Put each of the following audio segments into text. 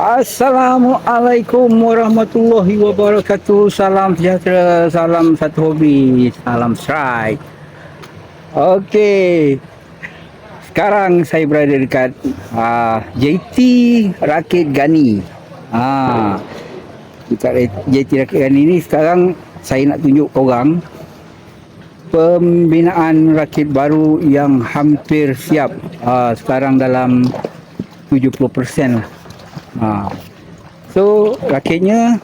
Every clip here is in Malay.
Assalamualaikum warahmatullahi wabarakatuh. Salam sejahtera, salam satu hobi, salam strike. Okey. Sekarang saya berada dekat uh, JT Rakit Gani. Ha. Dekat JT Rakit Gani ni sekarang saya nak tunjuk korang pembinaan rakit baru yang hampir siap. Uh, sekarang dalam 70% lah. Ha. So rakitnya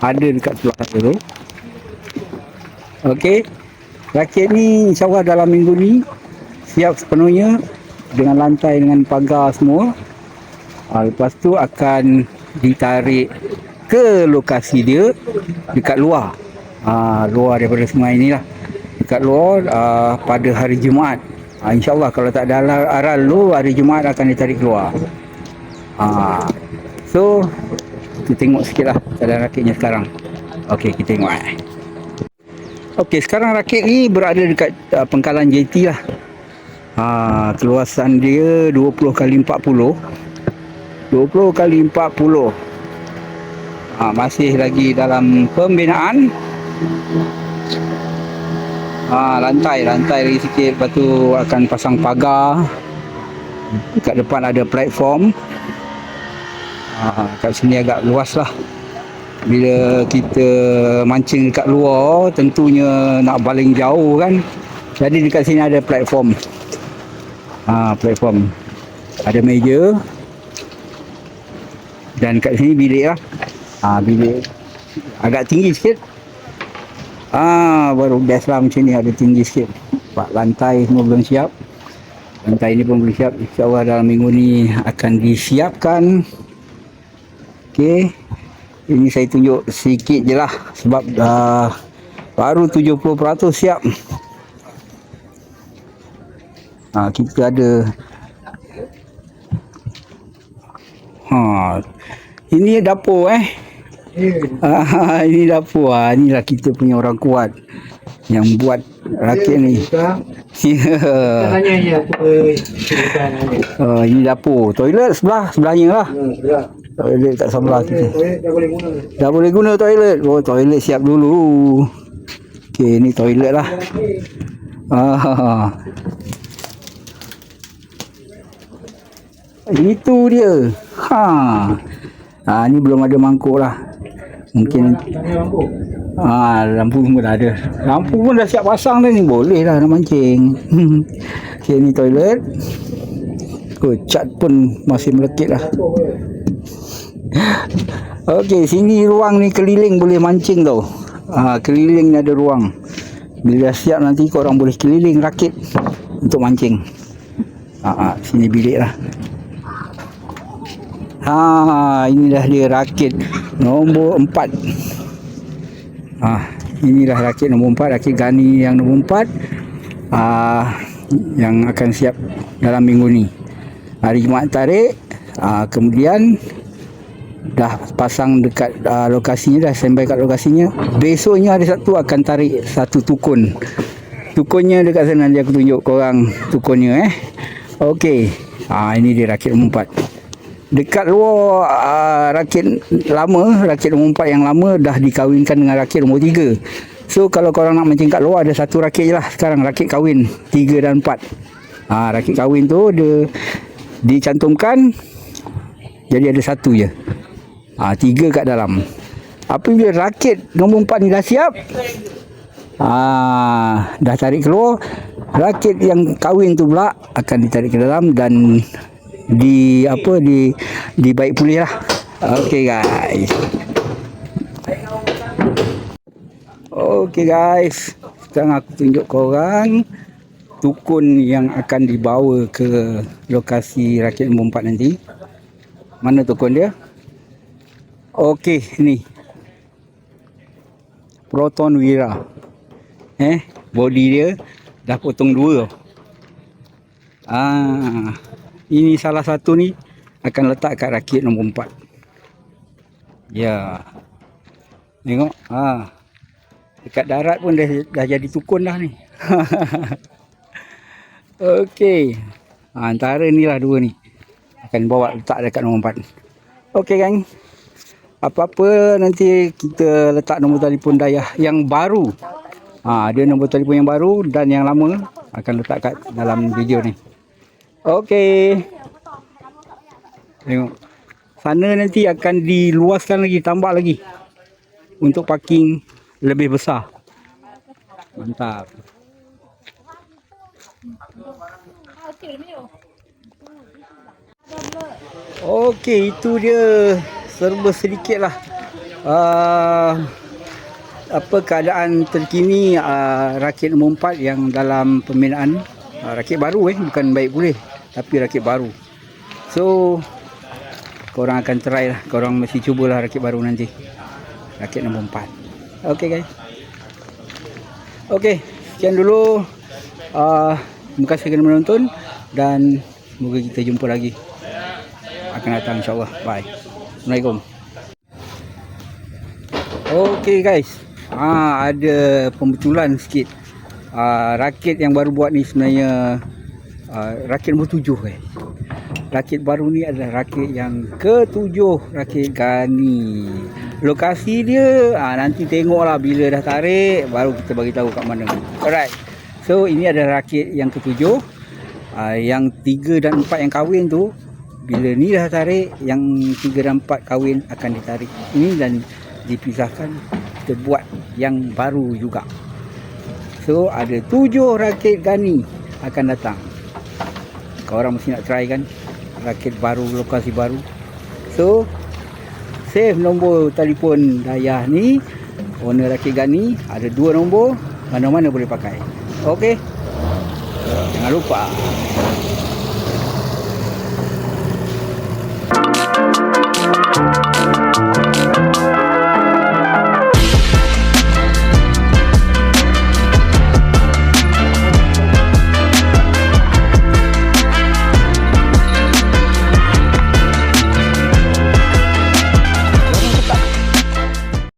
ada dekat sebelah tu. Okey. Rakit ni insyaAllah dalam minggu ni siap sepenuhnya dengan lantai dengan pagar semua. Ha, lepas tu akan ditarik ke lokasi dia dekat luar. Ha, luar daripada sungai ni lah. Dekat luar uh, pada hari Jumaat. Ha, InsyaAllah kalau tak ada aral lu hari Jumaat akan ditarik keluar. Ha, So kita tengok sikit lah keadaan rakitnya sekarang. Okey kita tengok eh. Okey sekarang rakit ni berada dekat uh, pengkalan JT lah. Ha, keluasan dia 20 kali 40. 20 kali 40. Ha, masih lagi dalam pembinaan. Ha, lantai, lantai lagi sikit. Lepas tu akan pasang pagar. Dekat depan ada platform. Ha, kat sini agak luas lah. Bila kita mancing dekat luar, tentunya nak baling jauh kan. Jadi dekat sini ada platform. Ha, platform. Ada meja. Dan kat sini bilik lah. Ha, bilik agak tinggi sikit. Ah, ha, baru best lah macam ni ada tinggi sikit. Pak lantai semua belum siap. Lantai ni pun belum siap. InsyaAllah dalam minggu ni akan disiapkan. Okey. Ini saya tunjuk sikit je lah sebab dah baru 70% siap. Ha, kita ada Ha. Ini dapur eh. Yeah. Ha, ini dapur. Ha. Inilah kita punya orang kuat yang buat rakit ni. Ya. Je apa uh, ini dapur. Toilet sebelah sebelahnya lah. Hmm, sebelah. Toilet kat sebelah kita. Dah boleh guna. Dah boleh guna toilet. Oh, toilet siap dulu. Okey, ni toilet lah. Ah. Itu dia. Ha. Ha, ni belum ada mangkuk lah. Mungkin. Ha, lampu pun dah ada. Lampu pun dah siap pasang dah ni. Boleh lah nak mancing. Okey, ni toilet. Oh, cat pun masih melekit lah. Okey, sini ruang ni keliling boleh mancing tau. Ha, keliling ni ada ruang. Bila dah siap nanti orang boleh keliling rakit untuk mancing. Ha, ha sini bilik lah. Ha, inilah dia rakit nombor empat. Ha, inilah rakit nombor empat. Rakit Gani yang nombor empat. Ha, yang akan siap dalam minggu ni. Hari Jumaat tarik. Ha, kemudian dah pasang dekat uh, lokasinya dah sampai kat lokasinya. Besoknya ada satu akan tarik satu tukun. Tukunnya dekat sana nanti aku tunjuk korang tukunnya eh. Okey. Ha, ini dia rakit nombor empat. Dekat luar uh, rakit lama rakit nombor empat yang lama dah dikawinkan dengan rakit nombor tiga. So kalau korang nak mancing kat luar ada satu rakit je lah sekarang rakit kahwin. Tiga dan empat. Ha, rakit kahwin tu dia dicantumkan jadi ada satu je Ha, tiga kat dalam. Apabila rakit nombor empat ni dah siap. Ha, dah tarik keluar. Rakit yang kahwin tu pula akan ditarik ke dalam dan di apa di di baik pulih lah. Okay guys. Okay guys. Sekarang aku tunjuk korang tukun yang akan dibawa ke lokasi rakit nombor empat nanti. Mana tukun dia? Okey, ni. Proton Wira. Eh, body dia dah potong dua. Ah, ini salah satu ni akan letak kat rakit nombor empat. Ya. Tengok, ah. Dekat darat pun dah, dah jadi tukun dah ni. Okey. Ha, antara ni lah dua ni. Akan bawa letak dekat nombor empat. Okey gang. Apa-apa nanti kita letak nombor telefon Dayah yang baru. Ha, dia nombor telefon yang baru dan yang lama akan letak kat dalam video ni. Okey. Tengok. Sana nanti akan diluaskan lagi, tambah lagi. Untuk parking lebih besar. Mantap. Okey, itu dia serba sedikit lah. Uh, apa keadaan terkini uh, rakit nombor 4 yang dalam pembinaan. Uh, rakit baru eh bukan baik boleh tapi rakit baru. So korang akan try lah. Korang mesti cubalah rakit baru nanti. Rakit nombor 4 ok guys. Ok sekian dulu. Uh, terima kasih kerana menonton dan semoga kita jumpa lagi. Akan datang insyaAllah. Bye Assalamualaikum Okey guys. Ha ada pembetulan sikit. Uh, rakit yang baru buat ni sebenarnya uh, rakit nombor tujuh eh. Rakit baru ni adalah rakit yang ketujuh rakit Gani. Lokasi dia uh, nanti tengoklah bila dah tarik baru kita bagi tahu kat mana. Alright. So ini adalah rakit yang ketujuh. Uh, yang tiga dan empat yang kahwin tu bila ni dah tarik yang tiga dan empat kahwin akan ditarik. Ini dan dipisahkan kita buat yang baru juga. So ada tujuh rakit gani akan datang. Korang mesti nak try kan rakit baru lokasi baru. So save nombor telefon dayah ni owner rakit gani ada dua nombor mana-mana boleh pakai. Ok jangan lupa